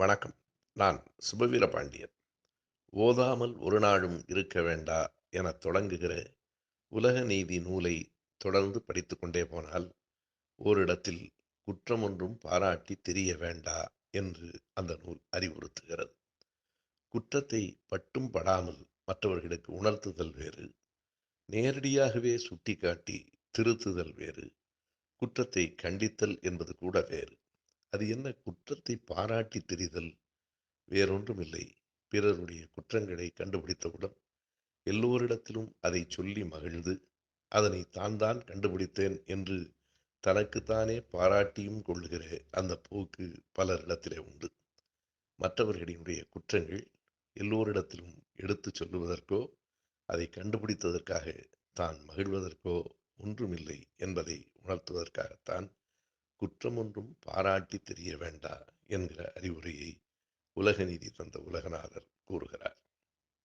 வணக்கம். நான் சுபவீர பாண்டியன் ஓதாமல் ஒரு நாளும் இருக்க வேண்டா என தொடங்குகிற உலக நீதி நூலை தொடர்ந்து படித்து கொண்டே போனால் ஓரிடத்தில் குற்றம் ஒன்றும் பாராட்டி தெரிய வேண்டா என்று அந்த நூல் அறிவுறுத்துகிறது. குற்றத்தை பட்டும் படாமல் மற்றவர்களுக்கு உணர்த்துதல் வேறு நேரடியாகவே சுட்டிக்காட்டி திருத்துதல் வேறு குற்றத்தை கண்டித்தல் என்பது கூட வேறு. அது என்ன குற்றத்தை பாராட்டி தெரிதல்? வேறொன்றுமில்லை. பிறருடைய குற்றங்களை கண்டுபிடித்தவுடன் எல்லோரிடத்திலும் அதை சொல்லி மகிழ்ந்து அதனை தான் தான் கண்டுபிடித்தேன் என்று தனக்குத்தானே பாராட்டியும் கொள்ளுகிற அந்த போக்கு பலரிடத்திலே உண்டு. மற்றவர்களினுடைய குற்றங்கள் எல்லோரிடத்திலும் எடுத்துச் சொல்லுவதற்கோ அதை கண்டுபிடித்ததற்காக தான் மகிழ்வதற்கோ ஒன்றுமில்லை என்பதை உணர்த்துவதற்காகத்தான் குற்றம் ஒன்றும் பாராட்டி தெரிய வேண்டா என்கிற அறிவுரையை உலக நீதி தந்த உலகநாதர் கூறுகிறார்.